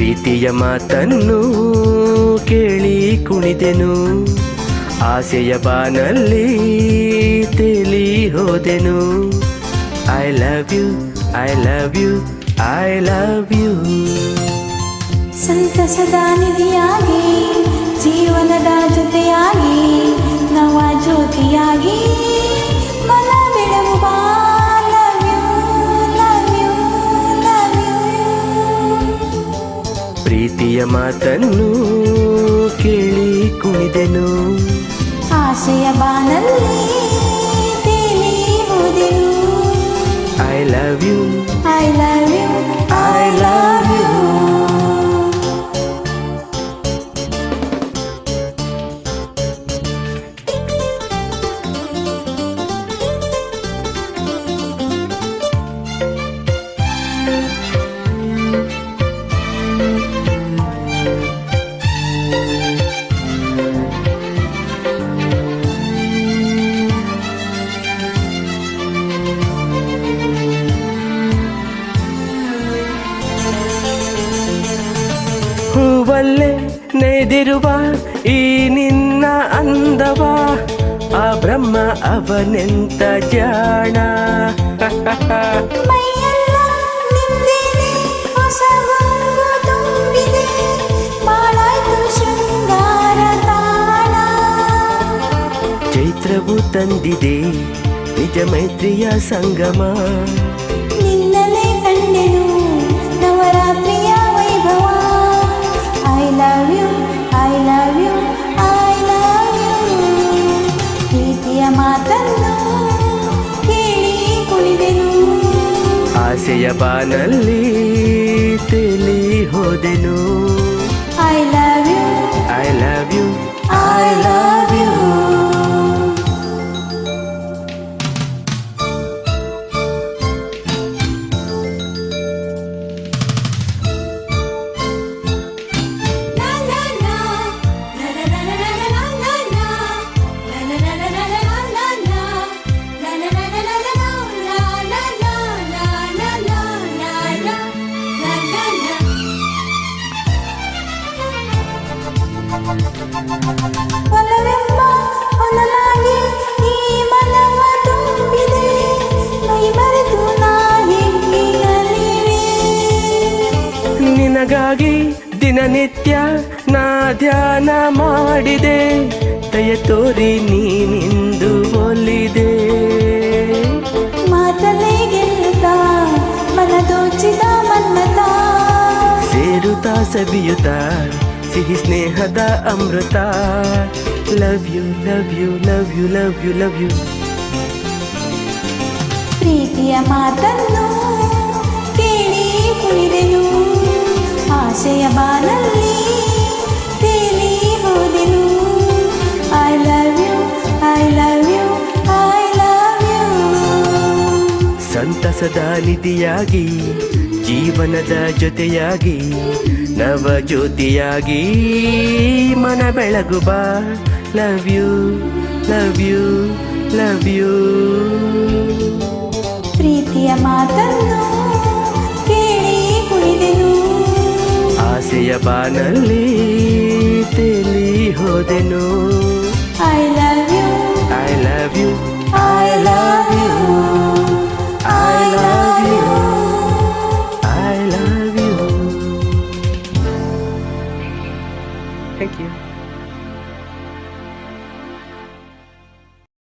ಪ್ರೀತಿಯ ಮಾತನ್ನು ಕೇಳಿ ಕುಣಿದೆನು. ಆಸೆಯ ಬಾನಲ್ಲಿ ತೇಲಿ ಹೋದೆನು. I love you I love you I love you ಸಂತಸದ ನಿಧಿಯಾಗಿ, ಜೀವನದ ಜೊತೆಯಾಗಿ, ನವ ಜ್ಯೋತಿಯಾಗಿ. ಪ್ರೀತಿಯ ಮಾತನ್ನು ಕೇಳಿ ಕುಣಿದೆನು. ಆಸೆಯ ಬಾನಲ್ಲಿ ತೇಲಿ ಹೋದೆನು I love you I love you I love you ಹೂವಲ್ಲೇ ನೆದಿರುವ ಈ ನಿನ್ನ ಅಂದವ. ಆ ಬ್ರಹ್ಮ ಅವನೆಂತ ಜಾಣ ಚೈತ್ರವು ತಂದಿದೆ ನಿಜ ಮೈತ್ರಿಯ ಸಂಗಮ. ನಿನ್ನಲೇ ಕಂಡೆನು ಆಸೆಯ ಬಾನಲ್ಲಿ ತೇಲಿ ಹೋದೆನು. I love you I love you ನಿನಗಾಗಿ ದಿನನಿತ್ಯ ನಾ ಧ್ಯಾನ ಮಾಡಿದೆ. ದಯ ತೋರಿ ನೀನಿಂದು ಒಲಿದೆ. ಮಾತಲೇ ಗೆಲ್ಲುತ್ತ ಮನ ಮನ್ನತ ಸೇರುತ್ತಾ ಸವಿಯುತ್ತಾ ಸಿಹಿ ಸ್ನೇಹದ ಅಮೃತ. Love you love you love you love you love you ಪ್ರೀತಿಯ ಮಾತನ್ನು ಕೇಳಿ ಕುಳಿದೆನು ಆಸೆಯ ಬಾನಲ್ಲಿ ತೇಲಿ ಹೋದೆನು. I love you I love you I love you ಸಂತಸದ ನಿಧಿಯಾಗಿ ಜೀವನದ ಜೊತೆಯಾಗಿ ನವ ಜ್ಯೋತಿಯಾಗಿ ಮನ ಬೆಳಗು ಬಾ. Love you love you love you ಪ್ರೀತಿಯ ಮಾತನ್ನು ಕೇಳಿ ಕುಳಿದೆನು ಆಸೆಯ ಬಾನಲ್ಲಿ ತೇಲಿ ಹೋದೆನು. I love you thank you